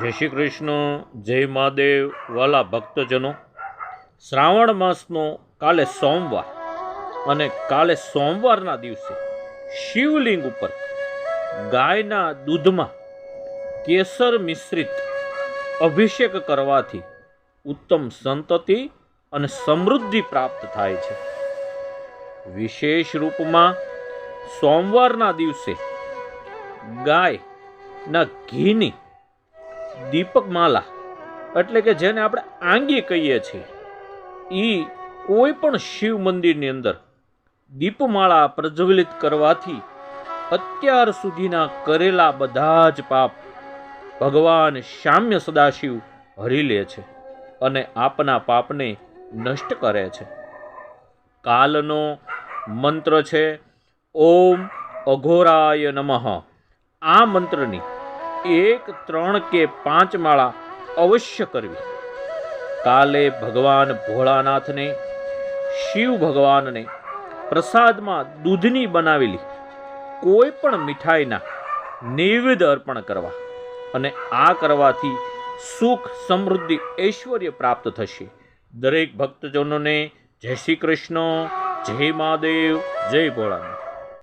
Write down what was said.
જય શ્રી કૃષ્ણ, જય મહાદેવ, વાલા ભક્તજનો. શ્રાવણ માસનો કાલે સોમવાર અને કાલે સોમવારના દિવસે શિવલિંગ ઉપર ગાયના દૂધમાં કેસર મિશ્રિત અભિષેક કરવાથી ઉત્તમ સંતતિ અને સમૃદ્ધિ પ્રાપ્ત થાય છે. વિશેષ રૂપમાં સોમવારના દિવસે ગાયના ઘીની દીપક માલા, એટલે કે જેને આપણે આંગી કહીએ છીએ એ કોઈ પણ શિવ મંદિરની અંદર દીપમાળા પ્રજ્વલિત કરવાથી અત્યાર સુધીના કરેલા બધા જ પાપ ભગવાન શામ્ય સદાશિવ હરી લે છે અને આપના પાપને નષ્ટ કરે છે. કાલનો મંત્ર છે, ઓમ અઘોરાય નમઃ. આ મંત્રની એક, ત્રણ કે પાંચ માળા અવશ્ય કરવી. કાલે ભગવાન ભોળાનાથને, શિવ ભગવાનને પ્રસાદમાં દૂધની બનાવેલી કોઈ પણ મીઠાઈના નૈવેદ્ય અર્પણ કરવા અને આ કરવાથી સુખ, સમૃદ્ધિ, ઐશ્વર્ય પ્રાપ્ત થશે. દરેક ભક્તજનોને જય શ્રી કૃષ્ણ, જય મહાદેવ, જય ભોળાનાથ.